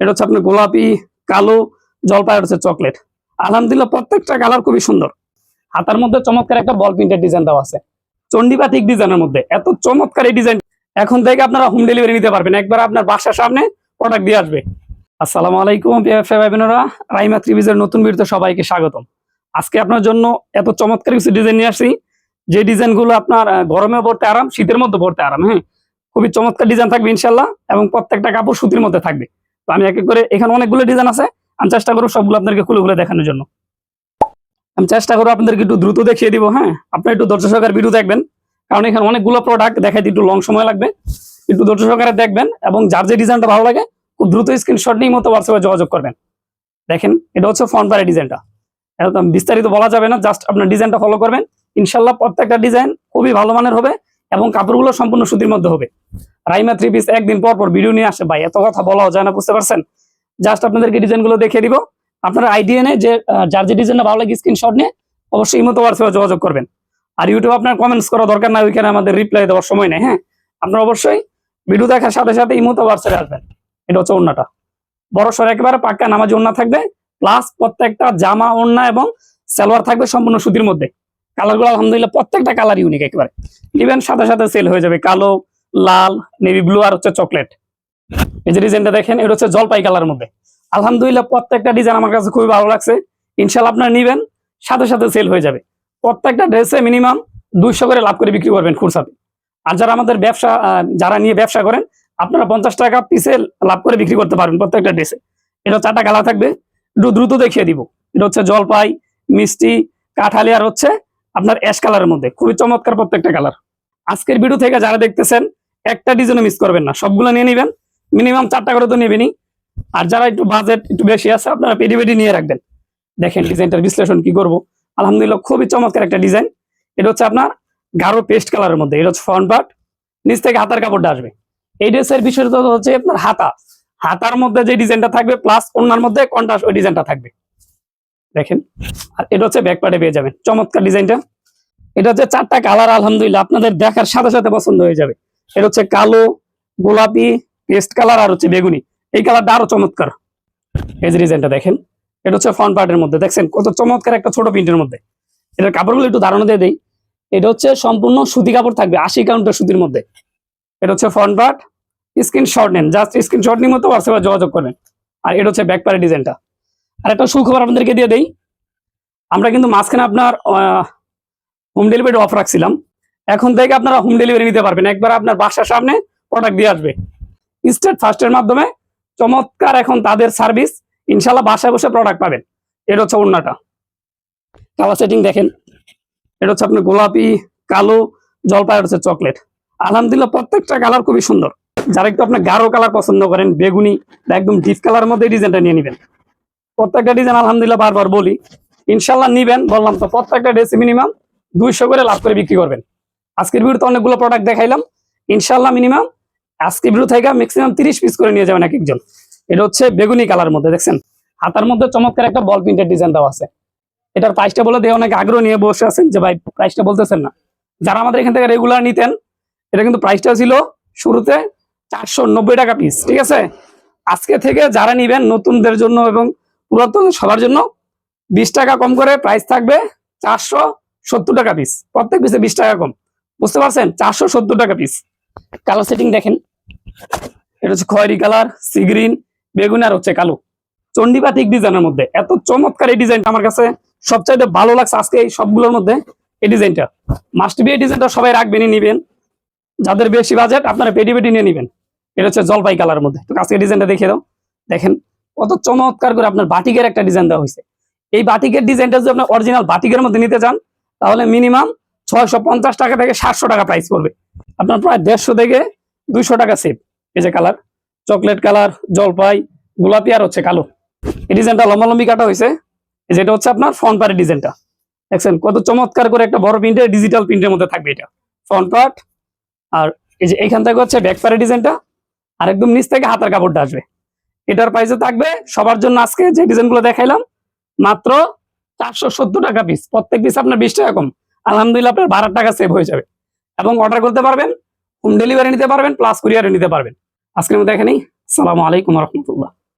এটা হচ্ছে আপনার গোলাপি, কালো, জলপাই হচ্ছে চকলেট। আলহামদুলিল্লাহ, প্রত্যেকটা কালার খুবই সুন্দর। হাতার মধ্যে চমৎকার একটা বল প্রিন্টের ডিজাইন দেওয়া আছে। চন্ডিবাতিক ডিজাইনের মধ্যে। এত চমৎকার এই ডিজাইন এখন থেকে আপনারা হোম ডেলিভারি নিতে পারবেন। একবার আপনার বাসার সামনে প্রোডাক্ট দিয়ে আসবে। আসসালামু আলাইকুম বোনেরা। রাইমা ত্রিবিজের নতুন ভিডিওতে সবাইকে স্বাগতম। আজকে আপনার জন্য এত চমৎকার কিছু ডিজাইন নিয়ে আসছি। যে ডিজাইনগুলো আপনার গরমে পড়তে আরাম, শীতের মধ্যে পড়তে আরাম হ্যাঁ? খুবই চমৎকার ডিজাইন থাকবে ইনশাল্লাহ এবং প্রত্যেকটা কাপড় সুতির মধ্যে থাকবে। তো আমি এক এক করে এখানে অনেকগুলো ডিজাইন আছে। আমি চেষ্টা করব সবগুলো আপনাদেরকে খুলে খুলে দেখানোর জন্য। আমি চেষ্টা করব আপনাদেরকে একটু দ্রুত দেখিয়ে দিব হ্যাঁ? আপনার একটু ধৈর্য সহকারে ভিডিও দেখবেন। কারণ এখানে অনেকগুলো প্রোডাক্ট দেখাইতে একটু লং সময় লাগবে। একটু ধৈর্য সহকারে দেখবেন এবং যার যে ডিজাইনটা ভালো লাগে, খুব দ্রুত স্ক্রিনশট নিয়ে মতো হোয়াটসঅ্যাপে যোগাযোগ করবেন। দেখেন, এটা হচ্ছে ফ্রন্ট পারে ডিজাইনটা একদম বিস্তারিত বলা যাবে না জাস্ট আপনার ডিজাইনটা ফলো করবেন। ইনশাল্লাহ প্রত্যেকটা ডিজাইন খুবই ভালো মানের হবে এবং কাপড়গুলো সম্পূর্ণ সুতির মধ্যে হবে। রাইমা থ্রি পিস একদিন পর পর ভিডিও নিয়ে আসে ভাই। এত কথা বলাও যায় না, বুঝতে পারছেন? জাস্ট আপনাদেরকে ডিজাইনগুলো দেখিয়ে দিব। আপনারা আইডিয়া নেই যে যার যে ডিজাইনটা ভালো লাগে স্ক্রিনশট নিয়ে অবশ্যই এই মতো হোয়াটসঅ্যাপে যোগাযোগ করবেন। আর ইউটিউব আপনার কমেন্টস করা দরকার না ওইখানে আমাদের রিপ্লাই দেওয়ার সময় নেই হ্যাঁ? আপনারা অবশ্যই ভিডিও দেখার সাথে সাথে এই মতো হোয়াটসঅ্যাপে আসবেন। এটা হচ্ছে ওন্নাটা বড় সর একেবারে পাক্কা নামাজ ওন্না থাকবে প্লাস প্রত্যেকটা জামা ওন্না এবং সালোয়ার থাকবে সম্পূর্ণ সুতির মধ্যে। কালারগুলো আলহামদুলিল্লাহ প্রত্যেকটা কালার ইউনিক একেবারে। ইভেন সাথে সাথে সেল হয়ে যাবে। কালো লাল নেভি ব্লু আর হচ্ছে চকলেট এই যে ডিজাইনটা দেখেন, এটা হচ্ছে জলপাই কালার মধ্যে। আলহামদুলিল্লাহ, প্রত্যেকটা ডিজাইন আমার কাছে খুবই ভালো লাগছে। ইনশাল্লাহ আপনারা নিবেন, সাথে সাথে সেল হয়ে যাবে। প্রত্যেকটা ড্রেসে মিনিমাম দুইশো করে লাভ করে বিক্রি করবেন খুরসাতে আর যারা আমাদের ব্যবসা যারা নিয়ে ব্যবসা করেন, আপনারা পঞ্চাশ টাকা পিসে লাভ করে বিক্রি করতে পারবেন প্রত্যেকটা ড্রেসে এটা চারটা কালার থাকবে, একটু দ্রুত দেখিয়ে দিব। এটা হচ্ছে জলপাই, মিষ্টি, কাঠালি আর হচ্ছে আপনার অ্যাশ কালারের মধ্যে। খুবই চমৎকার প্রত্যেকটা কালার আজকের ভিডিও থেকে যারা দেখতেছেন একটা ডিজাইনও মিস করবেন না। সবগুলো নিয়ে নেবেন। মিনিমাম চারটা করে তো নেবেনই। আর যারা একটু বাজেট একটু বেশি আছে আপনারা পেডি পেডি নিয়ে রাখবেন। দেখেন ডিজাইনটার বিশ্লেষণ কি করব? আলহামদুলিল্লাহ খুবই চমৎকার একটা ডিজাইন এটা হচ্ছে আপনার গাঢ় পেস্ট কালারের মধ্যে। এটা হচ্ছে ফ্রন্ট পার্ট নিচ থেকে হাতার কাপড়টা আসবে। এই ড্রেসের বিষয়টা হচ্ছে আপনার হাতা। হাতার মধ্যে যে ডিজাইনটা থাকবে প্লাস অন্যার মধ্যে কন্ট্রাস্ট ওই ডিজাইনটা থাকবে। দেখেন? আর এটা হচ্ছে ব্যাক পার্টে পেয়ে যাবেন। চমৎকার ডিজাইনটা এটা হচ্ছে চারটা কালার আলহামদুলিল্লাহ। আপনাদের দেখার সাথে সাথে পছন্দ হয়ে যাবে। এটা হচ্ছে কালো, গোলাপি পেস্ট কালার আর হচ্ছে বেগুনি। এই কালারটা আরও চমৎকার। এই যে ডিজাইনটা দেখেন, এটা হচ্ছে ফ্রন্ট পার্টের মধ্যে। দেখছেন, কত চমৎকার একটা ছোট প্রিন্টের মধ্যে। এটার কাপড়গুলো একটু ধারণা দিয়ে দেই। এটা হচ্ছে সম্পূর্ণ সুতি কাপড় থাকবে, আশি কাউন্টার সুতির মধ্যে। এটা হচ্ছে ফ্রন্ট পার্ট স্ক্রিন শট নেন। জাস্ট স্ক্রিন শট নিয়ে মতো হোয়াটসঅ্যাপে যোগাযোগ করেন। আর এটা হচ্ছে ব্যাক পার্টের ডিজাইনটা আর একটা সুখবর আপনাদেরকে দিয়ে দেই। আমরা কিন্তু মাঝখানে আপনার হোম ডেলিভারি অফ রাখছিলাম। এখন থেকে আপনারা হোম ডেলিভারি নিতে পারবেন। একবার আপনার বাসার সামনে প্রোডাক্ট দিয়ে আসবে। স্টেট ফার্স্টের মাধ্যমে চমৎকার এখন তাদের সার্ভিস ইনশাল্লাহ বাসায় বসে প্রোডাক্ট পাবেন। এটা হচ্ছে ওড়নাটা। কালার সেটিং দেখেন। এটা হচ্ছে আপনার গোলাপি, কালো, জলপাই হচ্ছে চকলেট আলহামদুলিল্লাহ প্রত্যেকটা কালার খুবই সুন্দর। যারা একটু আপনার গাঢ় কালার পছন্দ করেন, বেগুনি বা একদম ডিপ কালার মধ্যে ডিজাইনটা নিয়ে নেবেন। প্রত্যেকটা ডিজাইন আলহামদুলিল্লাহ বারবার বলি ইনশাল্লাহ নিবেন। বললাম তো, প্রত্যেকটা ড্রেস মিনিমাম দুইশো করে লাভ করে বিক্রি করবেন। আজকের ভিডিওতে অনেকগুলো প্রোডাক্ট দেখাইলাম। ইনশাল্লাহ মিনিমাম আজকের ভিডিও থেকে ম্যাক্সিমাম তিরিশ পিস করে নিয়ে যাবেন এক একজন। এটা হচ্ছে বেগুনি কালার মধ্যে, দেখছেন? হাতার মধ্যে চমৎকার একটা বল প্রিন্টের ডিজাইন দেওয়া আছে। এটার প্রাইসটা বলে দিয়ে অনেক আগ্রহ নিয়ে বসে আছেন যে, ভাই প্রাইসটা বলতেছেন না। যারা আমাদের এখান থেকে রেগুলার নিতেন, এটা কিন্তু প্রাইসটা ছিল শুরুতে চারশো নব্বই টাকা পিস ঠিক আছে? আজকে থেকে যারা নিবেন নতুনদের জন্য এবং পুরাতন সবার জন্য, বিশ টাকা কম করে প্রাইস থাকবে চারশো সত্তর টাকা পিস প্রত্যেক পিসে বিশ টাকা কম। বুঝতে পারছেন? চারশো সত্তর টাকা পিস কালার সেটিং দেখেন। এটা হচ্ছে খয়েরি কালার সি গ্রিন বেগুন আর হচ্ছে কালো। চন্ডিপাতিক ডিজাইনের মধ্যে। এত চমৎকার এই ডিজাইনটা আমার কাছে সবচাইতে ভালো লাগছে আজকে এই সবগুলোর মধ্যে, এই ডিজাইনটা মাস্ট বি এই ডিজাইনটা সবাই রাখবেনই, নিবেন। যাদের বেশি বাজেট আপনারা পেটি পেটি নিয়ে নিবেন। এটা হচ্ছে জলপাই কালার মধ্যে। তো আজকে ডিজাইনটা দেখিয়ে দাও। দেখেন, কত চমৎকার করে আপনার বাটিকের একটা ডিজাইন দেওয়া হয়েছে। এই বাটিকের ডিজাইনটা যদি আপনার অরিজিনাল বাটিকের মধ্যে নিতে চান, তাহলে মিনিমাম ছয়শো পঞ্চাশ টাকা থেকে সাতশো টাকা প্রাইস পড়বে। আপনার প্রায় দেড়শো থেকে দুইশো টাকা সেভ এই যে কালার চকলেট কালার জলপাই, গোলাপি আর হচ্ছে কালো। এই ডিজাইনটা লম্বালম্বি কাটা হয়েছে। যেটা হচ্ছে আপনার ফ্রন্ট পার্টের ডিজাইনটা দেখছেন, কত চমৎকার করে একটা বড় প্রিন্টের ডিজিটাল প্রিন্টের মধ্যে থাকবে এটা। ফ্রন্ট পার্ট আর এই যে এইখান থেকে হচ্ছে ব্যাক পার্টের ডিজাইনটা আর একদম নিচ থেকে হাতের কাপড়টা আসবে। এটার প্রাইসে থাকবে সবার জন্য আজকে যে ডিজাইনগুলো দেখাইলাম, মাত্র চারশো সত্তর টাকা পিস প্রত্যেক পিস আপনার বিশ টাকা কম। আলহামদুলিল্লাহ আপনার বারো টাকা সেভ হয়ে যাবে। এবং অর্ডার করতে পারবেন হোম ডেলিভারি নিতে পারবেন প্লাস কুরিয়ারে নিতে পারবেন। আজকের মধ্যে এখানেই। সালামু আলাইকুম রহমতুল্লাহ।